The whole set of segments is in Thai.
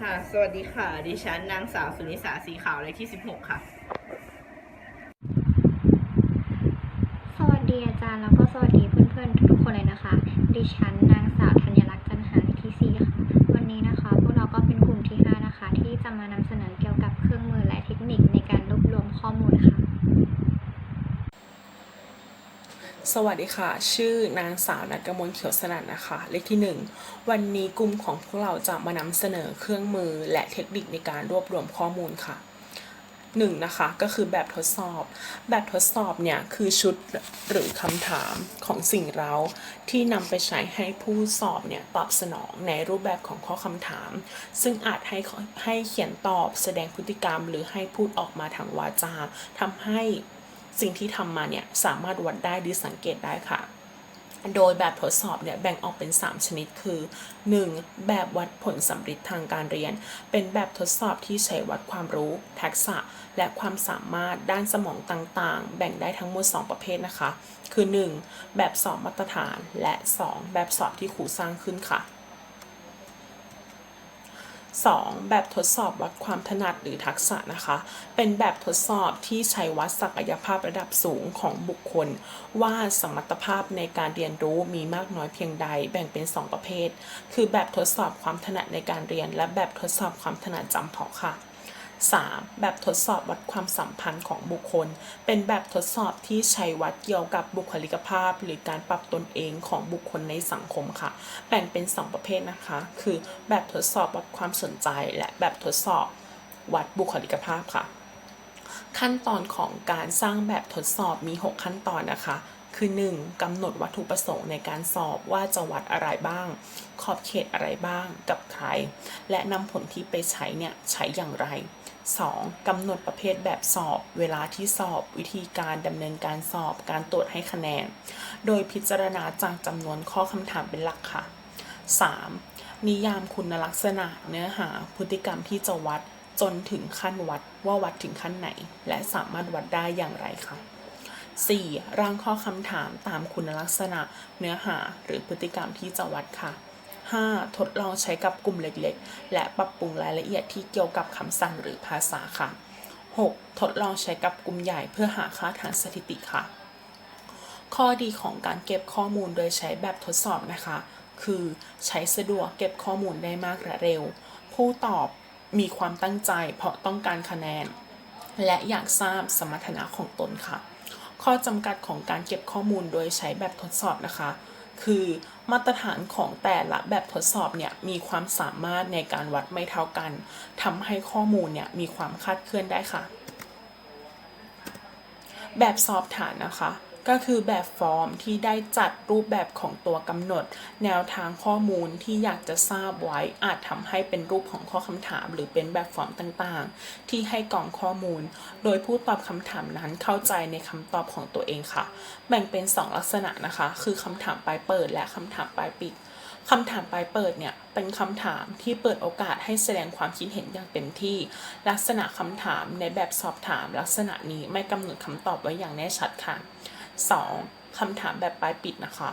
ค่ะ สวัสดีค่ะ ดิฉันนางสาวสุนิสาสีขาวเลขที่ 16 ค่ะ สวัสดีอาจารย์แล้วก็สวัสดีเพื่อนๆทุกๆคนเลยนะคะ ดิฉันนาง วัสดีค่ะ ชื่อนางสาวนัทกมลเขียวสนันนะคะ เลขที่หนึ่งวันนี้กลุ่มของพวกเราจะมานำเสนอเครื่องมือและเทคนิคในการรวบรวมข้อมูลค่ะหนึ่งนะคะก็คือแบบทดสอบ แบบทดสอบเนี่ยคือชุดหรือคำถามของสิ่งเรา ที่นำไปใช้ให้ผู้สอบเนี่ยตอบสนองในรูปแบบของข้อคำถาม ซึ่งอาจให้ให้เขียนตอบแสดงพฤติกรรม หรือให้พูดออกมาทางวาจาทำให้ สิ่งที่ทำมาเนี่ยสามารถวัดได้หรือสังเกตได้ค่ะ โดยแบบทดสอบเนี่ยแบ่งออกเป็น 3 ชนิดคือ 1. แบบวัดผลสำฤทธิ์ทางการเรียน เป็นแบบทดสอบที่ใช้วัดความรู้ ทักษะ และความสามารถด้านสมองต่างๆ แบ่งได้ทั้งหมด 2 ประเภทนะคะ คือ 1. แบบสอบมาตรฐาน และ 2. แบบสอบที่ครูสร้างขึ้นค่ะ 2. แบบทดสอบวัดความถนัดหรือทักษะนะคะ เป็นแบบทดสอบที่ใช้วัดศักยภาพระดับสูงของบุคคล ว่าสมรรถภาพในการเรียนรู้มีมากน้อยเพียงใดแบ่งเป็น 2 ประเภท คือแบบทดสอบความถนัดในการเรียน และแบบทดสอบความถนัดจำเพาะค่ะ 3. แบบทดสอบวัดความสัมพันธ์ของบุคคล เป็นแบบทดสอบที่ใช้วัดเกี่ยวกับบุคลิกภาพ หรือการปรับตนเองของบุคคลในสังคมค่ะ แบ่งเป็น 2 ประเภทนะคะ คือแบบทดสอบวัดความสนใจ และแบบทดสอบวัดบุคลิกภาพค่ะ ขั้นตอนของการสร้างแบบทดสอบมี 6 ขั้นตอนนะคะ คือ 1. กำหนดวัตถุประสงค์ในการสอบว่าจะวัดอะไรบ้าง ขอบเขตอะไรบ้างกับใคร และนำผลที่ไปใช้เนี่ยใช้อย่างไร 2. กำหนดประเภทแบบสอบ เวลาที่สอบ วิธีการดำเนินการสอบ การตรวจให้คะแนน โดยพิจารณาจากจำนวนข้อคำถามเป็นหลักค่ะ 3. นิยามคุณลักษณะเนื้อหาพฤติกรรมที่จะวัดจนถึงขั้นวัดว่าวัดถึงขั้นไหน และสามารถวัดได้อย่างไรคะ 4. ร่างข้อคำถามตามคุณลักษณะ เนื้อหาหรือพฤติกรรมที่จะวัดค่ะ 5. ทดลองใช้กับกลุ่มเล็กๆ และปรับปรุงรายละเอียดที่เกี่ยวกับคำสั่งหรือภาษาค่ะ 6. ทดลองใช้กับกลุ่มใหญ่เพื่อหาค่าทางสถิติค่ะ ข้อดีของการเก็บข้อมูลโดยใช้แบบทดสอบนะคะ คือใช้สะดวกเก็บข้อมูลได้มากและเร็ว ผู้ตอบมีความตั้งใจเพราะต้องการคะแนน และอยากทราบสมรรถนะของตนค่ะ ข้อจำกัดของการเก็บข้อมูลโดยใช้แบบทดสอบนะคะ คือมาตรฐานของแต่ละแบบทดสอบเนี่ยมีความสามารถในการวัดไม่เท่ากันทำให้ข้อมูลเนี่ยมีความคาดเคลื่อนได้ค่ะ แบบสอบฐานนะคะ ก็คือแบบฟอร์มที่ได้จัดรูปแบบของตัวกำหนด แนวทางข้อมูลที่อยากจะทราบไว้อาจทำให้เป็นรูปของข้อคำถาม หรือเป็นแบบฟอร์มต่างๆ ที่ให้กล่องข้อมูล โดยผู้ตอบคำถามนั้นเข้าใจในคำตอบของตัวเองค่ะ แบ่งเป็น 2 ลักษณะนะคะ คือคำถามปลายเปิดและคำถามปลายปิดคำถามปลายเปิดเนี่ยเป็นคำถามที่เปิดโอกาสให้แสดงความคิดเห็นอย่างเต็มที่ ลักษณะคำถามในแบบสอบถาม ลักษณะนี้ไม่กำหนดคำตอบไว้อย่างแน่ชัดค่ะ 2. คำถามแบบปลายปิดนะคะ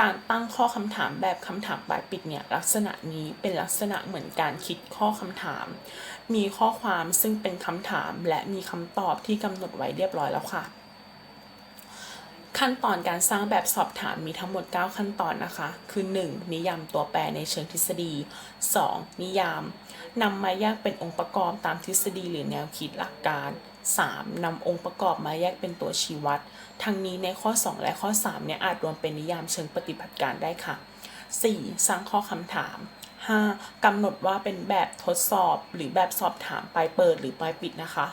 การตั้งข้อคำถามแบบคำถามปลายปิดเนี่ยลักษณะนี้เป็นลักษณะเหมือนการคิดข้อคำถาม มีข้อความซึ่งเป็นคำถามและมีคำตอบที่กำหนดไว้เรียบร้อยแล้วค่ะขั้นตอนการสร้างแบบสอบถามมีทั้งหมด 9 ขั้นตอนนะคะ คือ 1. นิยามตัวแปรในเชิงทฤษฎี 2. นิยามนำมาแยกเป็นองค์ประกอบตามทฤษฎีหรือแนวคิดหลักการ 3. นำองค์ประกอบมาแยกเป็นตัวชี้วัด ทั้งนี้ในข้อ 2 และข้อ 3 เนี่ยอาจรวมเป็นนิยามเชิงปฏิบัติการได้ค่ะ 4. สร้างข้อคำถาม 5. กำหนดว่าเป็นแบบทดสอบหรือแบบสอบถามปลายเปิดหรือปลายปิดนะคะ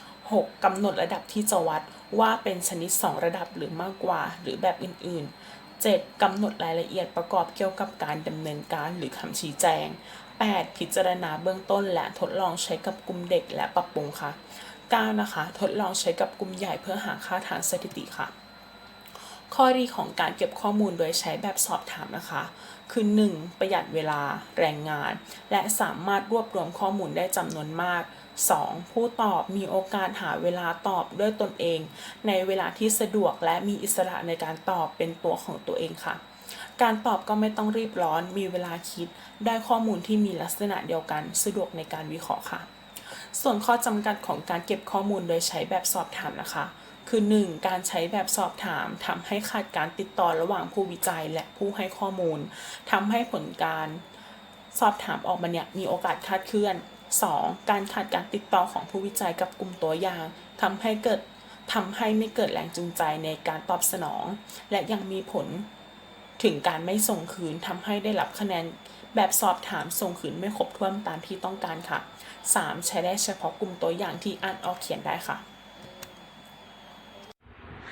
6. กำหนดระดับที่จะวัดว่าเป็นชนิด 2 ระดับหรือมากกว่าหรือแบบอื่น ๆ 7. กำหนดรายละเอียดประกอบเกี่ยวกับการดำเนินการหรือคำชี้แจง 8. พิจารณาเบื้องต้นและทดลองใช้กับกลุ่มเด็กและปรับปรุงค่ะ 9. นะคะ ทดลองใช้กับกลุ่มใหญ่เพื่อหาค่าทางสถิติค่ะ ข้อดีของการเก็บข้อมูลโดยใช้แบบสอบถามนะคะ คือ 1. ประหยัดเวลาแรงงาน และสามารถรวบรวมข้อมูลได้จำนวนมาก 2. ผู้ตอบมีโอกาสหาเวลาตอบด้วยตนเอง ในเวลาที่สะดวกและมีอิสระในการตอบเป็นตัวของตัวเองค่ะ การตอบก็ไม่ต้องรีบร้อน มีเวลาคิด ได้ข้อมูลที่มีลักษณะเดียวกัน สะดวกในการวิเคราะห์ค่ะ ส่วนข้อจำกัดของการเก็บข้อมูลโดยใช้แบบสอบถามนะคะ คือ 1. การใช้แบบสอบถามทำให้ขาดการติดต่อระหว่างผู้วิจัยและผู้ให้ข้อมูลทำให้ผลการสอบถามออกมาเนี่ยมีโอกาสคาดเคลื่อน 2. การขาดการติดต่อของผู้วิจัยกับกลุ่มตัวอย่างทำให้เกิดทำให้ไม่เกิดแรงจูงใจในการตอบสนอง และยังมีผล ถึงการไม่ส่งคืนทำให้ได้รับคะแนนแบบสอบถามส่งคืนไม่ครบถ้วนตามที่ต้องการค่ะ 3. ใช้ได้เฉพาะกลุ่มตัวอย่างที่อ่านออกเขียนได้ค่ะ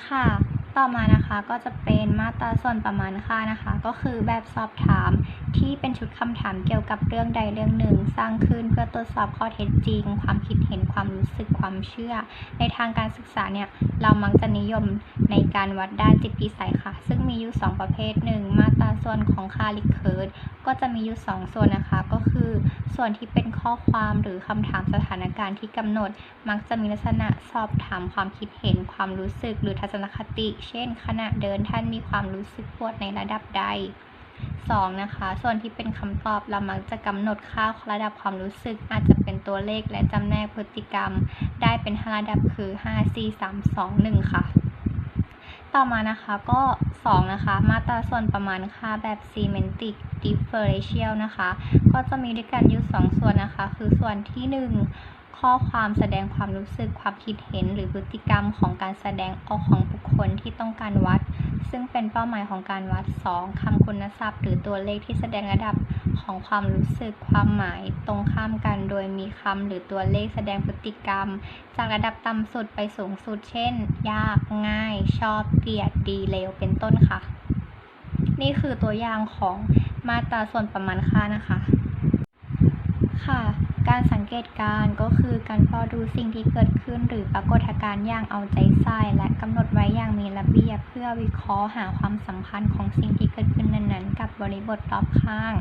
ค่ะ ต่อมานะคะก็จะเป็นมาตราส่วนประมาณค่านะคะ ก็คือแบบสอบถาม ที่เป็นชุดคำถามเกี่ยวกับเรื่องใดเรื่องหนึ่ง สร้างขึ้นเพื่อตรวจสอบข้อเท็จจริง ความคิดเห็นความรู้สึกความเชื่อ ในทางการศึกษาเนี่ยเรามักจะนิยมในการวัดด้านจิตพิสัยค่ะ ซึ่งมีอยู่ 2 ประเภทหนึ่งมาตราส่วนของค่าลิเคิร์ดก็จะมีอยู่ 2 ส่วนนะคะ ก็คือส่วนที่เป็นข้อความหรือคำถามสถานการณ์ที่กำหนด มักจะมีลักษณะสอบถามความคิดเห็นความรู้สึกหรือทัศนคติ เช่น ขณะเดินท่านมีความรู้สึกปวดในระดับใด 2. นะคะ ส่วนที่เป็นคำตอบเรามักจะกำหนดค่าระดับความรู้สึก อาจจะเป็นตัวเลขและจำแนกพฤติกรรม ได้เป็น 5 ระดับคือ 5 4 3 2 1 ค่ะ ต่อมานะคะก็ 2 นะคะ มาตราส่วนประมาณค่าแบบ semantic differential นะคะ ก็จะมีด้วยกันอยู่ 2 ส่วนนะคะ คือส่วนที่ 1 ข้อความแสดงความรู้สึกความคิดเห็นหรือพฤติกรรมของการแสดงออกของบุคคลที่ต้องการวัด ซึ่งเป็นเป้าหมายของการวัด 2. คำคุณศัพท์ หรือตัวเลขที่แสดงระดับของความรู้สึกความหมายตรงข้ามกัน โดยมีคำหรือตัวเลขแสดงพฤติกรรม จากระดับต่ำสุดไปสูงสุด เช่น ยากง่าย ชอบเกลียดดีเลวเป็นต้นค่ะ นี่คือตัวอย่างของมาตราส่วนประมาณค่านะคะ ค่ะ การสังเกตการก็คือการเฝ้าดูสิ่งที่เกิดขึ้น หรือปรากฏการณ์อย่างเอาใจใส่ และกำหนดไว้อย่างมีระเบียบ เพื่อวิเคราะห์หาความสัมพันธ์ของสิ่งที่เกิดขึ้นนั้นๆ กับบริบทรอบข้าง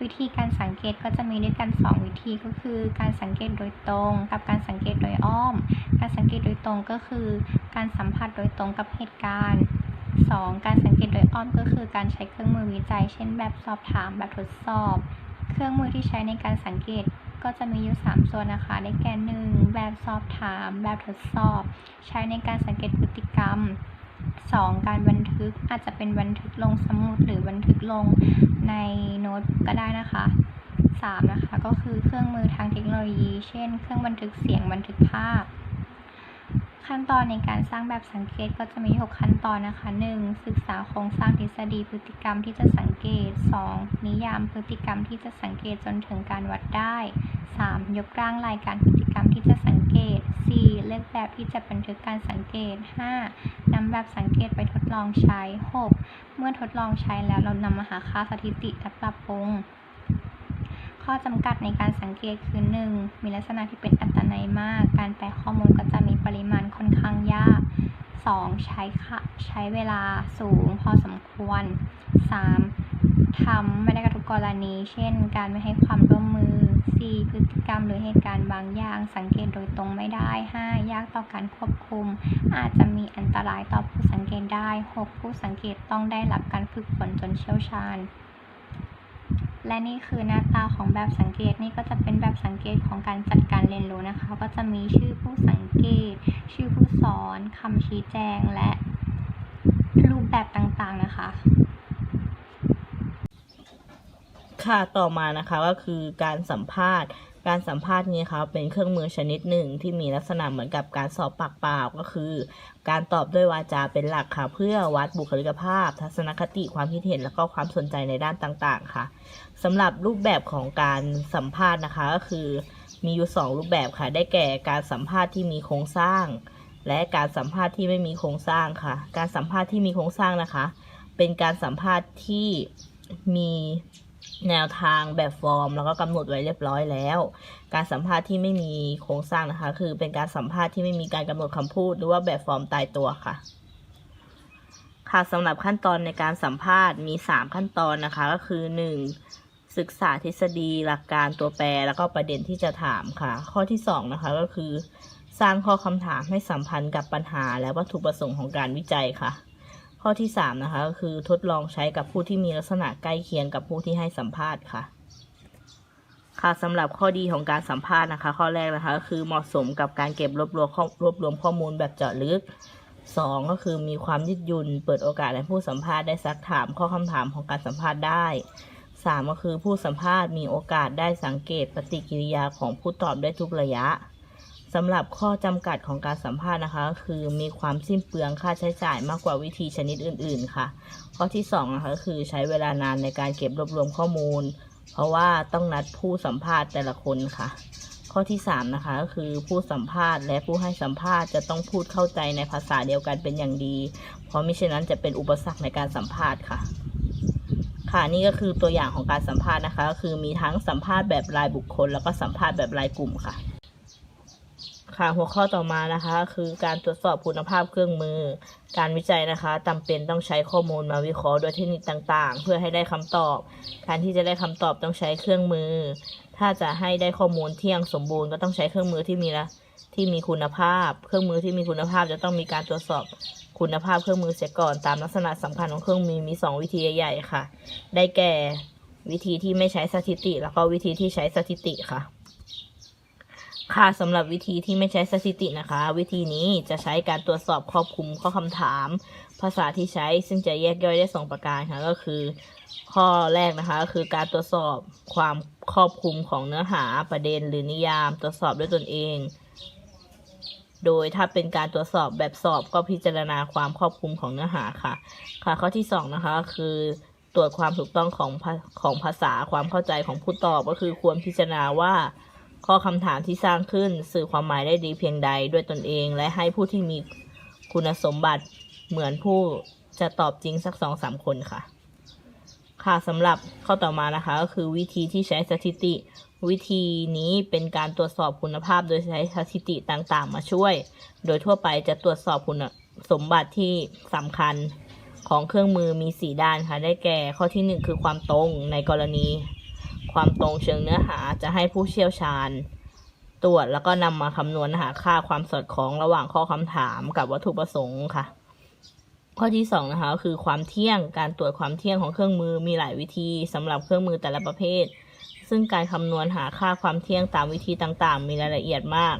วิธีการสังเกตก็จะมีด้วยกัน 2 วิธีก็คือ การสังเกตโดยตรง กับการสังเกตโดยอ้อม การสังเกตโดยตรงก็คือ การสัมผัสโดยตรงกับเหตุการณ์ 2. การสังเกตโดยอ้อมก็คือการใช้เครื่องมือวิจัย เช่น แบบสอบถาม แบบทดสอบ เครื่องมือที่ใช้ในการสังเกตก็จะมีอยู่ 3 ส่วนนะคะ ได้แก่ 1. แบบสอบถาม แบบทดสอบ ใช้ในการสังเกตพฤติกรรม 2. การบันทึกอาจจะเป็นบันทึกลงสมุดหรือบันทึกลงในโน้ตก็ได้นะคะ 3. นะคะก็คือเครื่องมือทางเทคโนโลยี เช่น เครื่องบันทึกเสียงบันทึกภาพ ขั้นตอนในการสร้างแบบสังเกตก็จะมี 6 ขั้นตอนนะคะ 1. ศึกษาโครงสร้างทฤษฎีพฤติกรรมที่จะสังเกต 2. นิยามพฤติกรรมที่จะสังเกตจนถึงการวัดได้ 3. ยกร่างรายการพฤติกรรมที่จะสังเกต 4. เลือกแบบที่จะบันทึกการสังเกต 5. นำแบบสังเกตไปทดลองใช้ 6. เมื่อทดลองใช้แล้วเรานำมาหาค่าสถิติและปรับปรุง ข้อจำกัดในการสังเกตคือ 1. มีลักษณะที่เป็นอัตนัยมาก การแปลข้อมูลก็จะมีปริมาณค่อนข้างยาก 2. ใช้ค่ะใช้เวลาสูงพอสมควร 3. ทำไม่ได้กับทุกกรณี เช่น การไม่ให้ความร่วมมือ 4. พฤติกรรมหรือเหตุการณ์บางอย่าง สังเกตโดยตรงไม่ได้ 5. ยากต่อการควบคุม อาจจะมีอันตรายต่อผู้สังเกตได้ 6. ผู้สังเกตต้องได้รับการฝึกฝนจนเชี่ยวชาญ และนี่คือหน้าตาของแบบสังเกตนี่ก็จะเป็นแบบสังเกตของการจัดการเรียนรู้นะคะ ก็จะมีชื่อผู้สังเกต ชื่อผู้สอนคำชี้แจงและรูปแบบต่างๆนะคะ ค่ะต่อมานะคะก็คือการสัมภาษณ์ การสัมภาษณ์นี้ค่ะเป็นเครื่องมือชนิดหนึ่งที่มีลักษณะเหมือนกับการสอบปากเปล่าก็คือ การตอบด้วยวาจาเป็นหลักค่ะ เพื่อวัดบุคลิกภาพ ทัศนคติความคิดเห็น แล้วก็ความสนใจในด้านต่างๆ ค่ะสำหรับรูปแบบของการสัมภาษณ์นะคะก็คือ มีอยู่สองรูปแบบค่ะ ได้แก่การสัมภาษณ์ที่มีโครงสร้าง และการสัมภาษณ์ที่ไม่มีโครงสร้างค่ะ การสัมภาษณ์ที่มีโครงสร้างนะคะ เป็นการสัมภาษณ์ที่มี แนวทางแบบฟอร์ม แล้วก็กำหนดไว้เรียบร้อยแล้ว การสัมภาษณ์ที่ไม่มีโครงสร้างนะคะ คือเป็นการสัมภาษณ์ที่ไม่มีการกำหนดคำพูด หรือว่าแบบฟอร์มตายตัวค่ะ ค่ะสำหรับขั้นตอนในการสัมภาษณ์มี 3 ขั้นตอนนะคะ ก็คือ 1. ศึกษาทฤษฎีหลักการตัวแปร แล้วก็ประเด็นที่จะถามค่ะ ข้อที่ 2 นะคะก็คือ สร้างข้อคำถามให้สัมพันธ์กับปัญหาและวัตถุประสงค์ของการวิจัยค่ะ ข้อที่สามนะคะก็คือทดลองใช้กับผู้ที่มีลักษณะใกล้เคียงกับผู้ที่ให้สัมภาษณ์ค่ะ ค่ะสำหรับข้อดีของการสัมภาษณ์นะคะ ข้อแรกนะคะก็คือเหมาะสมกับการเก็บรวบรวมข้อรวบรวมข้อมูลแบบเจาะลึกสองก็คือมีความยืดหยุ่นเปิดโอกาสให้ผู้สัมภาษณ์ได้ซักถามข้อคำถามของการสัมภาษณ์ได้สามก็คือผู้สัมภาษณ์มีโอกาสได้สังเกตปฏิกิริยาของผู้ตอบได้ทุกระยะ สำหรับข้อจำกัดของการสัมภาษณ์นะคะคือมีความสิ้นเปลืองค่าใช้จ่ายมากกว่าวิธีชนิดอื่น ๆ ค่ะ ข้อที่สองนะคะคือใช้เวลานานในการเก็บรวบรวมข้อมูล เพราะว่าต้องนัดผู้สัมภาษณ์แต่ละคนค่ะ ข้อที่สามนะคะก็คือผู้สัมภาษณ์และผู้ให้สัมภาษณ์จะต้องพูดเข้าใจในภาษาเดียวกันเป็นอย่างดี เพราะมิฉะนั้นจะเป็นอุปสรรคในการสัมภาษณ์ค่ะค่ะนี่ก็คือตัวอย่างของการสัมภาษณ์นะคะก็คือมีทั้งสัมภาษณ์แบบรายบุคคล แล้วก็สัมภาษณ์แบบรายกลุ่มค่ะ ค่ะหัวข้อต่อมานะคะ คือการตรวจสอบคุณภาพเครื่องมือ การวิจัยนะคะจำเป็นต้องใช้ข้อมูลมาวิเคราะห์โดยเทคนิคต่างๆ เพื่อให้ได้คำตอบ การที่จะได้คำตอบต้องใช้เครื่องมือ ถ้าจะให้ได้ข้อมูลเที่ยงสมบูรณ์ก็ต้องใช้เครื่องมือที่มีละที่มีคุณภาพ เครื่องมือที่มีคุณภาพจะต้องมีการตรวจสอบคุณภาพเครื่องมือเสียก่อนตามลักษณะสำคัญของเครื่องมือมีสองวิธีใหญ่ๆค่ะ ได้แก่วิธีที่ไม่ใช้สถิติ แล้วก็วิธีที่ใช้สถิติค่ะ ค่ะสำหรับวิธีที่ไม่ใช้สถิตินะคะ วิธีนี้จะใช้การตรวจสอบครอบคลุมข้อคำถาม ภาษาที่ใช้ซึ่งจะแยกย่อยได้สองประการค่ะก็คือ ข้อแรกนะคะก็คือการตรวจสอบความครอบคลุมของเนื้อหาประเด็นหรือนิยาม ตรวจสอบด้วยตนเอง โดยถ้าเป็นการตรวจสอบแบบสอบก็พิจารณาความครอบคลุมของเนื้อหาค่ะ ค่ะข้อที่สองนะคะก็คือตรวจความถูกต้องของของภาษาความเข้าใจของผู้ตอบก็คือควรพิจารณาว่า ข้อคำถามที่สร้างขึ้นสื่อความหมายได้ดีเพียงใดด้วยตนเอง และให้ผู้ที่มีคุณสมบัติเหมือนผู้จะตอบจริงสักสองสามคนค่ะ ค่ะสำหรับข้อต่อมานะคะก็คือวิธีที่ใช้สถิติ วิธีนี้เป็นการตรวจสอบคุณภาพโดยใช้สถิติต่างๆ มาช่วย โดยทั่วไปจะตรวจสอบคุณสมบัติที่สำคัญของเครื่องมือมีสี่ด้านค่ะ ได้แก่ข้อที่หนึ่งคือความตรงในกรณี ความตรงเชิงเนื้อหาจะให้ผู้เชี่ยวชาญ ตรวจแล้วก็นำมาคำนวณหาค่าความสอดคล้องระหว่างข้อคำถามกับวัตถุประสงค์ค่ะ ข้อที่สองนะคะคือความเที่ยงการตรวจความเที่ยงของเครื่องมือมีหลายวิธีสำหรับเครื่องมือแต่ละประเภท ซึ่งการคำนวณหาค่าความเที่ยงตามวิธีต่างๆ มีรายละเอียดมาก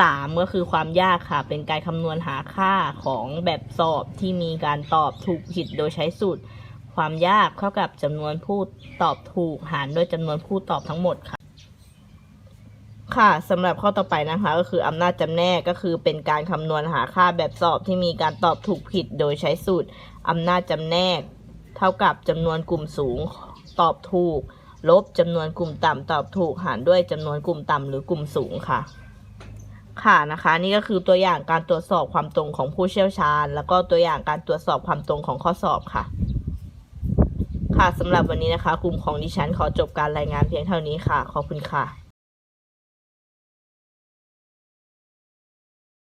สามก็คือความยากค่ะ เป็นการคำนวณหาค่าของแบบสอบที่มีการตอบถูกผิดโดยใช้สูตร ความยากเท่ากับจำนวนผู้ตอบถูกหารด้วยจำนวนผู้ตอบทั้งหมดค่ะ ค่ะสำหรับข้อต่อไปนะคะ ก็คืออำนาจจำแนกก็คือเป็นการคำนวณหาค่าแบบสอบที่มีการตอบถูกผิดโดยใช้สูตรอำนาจจำแนก เท่ากับจำนวนกลุ่มสูงตอบถูก ลบจำนวนกลุ่มต่ำตอบถูกหารด้วยจำนวนกลุ่มต่ำหรือกลุ่มสูงค่ะค่ะนะคะนี่ก็คือตัวอย่างการตรวจสอบความตรงของผู้เชี่ยวชาญ แล้วก็ตัวอย่างการตรวจสอบความตรงของข้อสอบค่ะ ค่ะสำหรับวันนี้นะคะกลุ่มของดิฉันขอจบการรายงานเพียงเท่านี้ค่ะ ขอบคุณค่ะ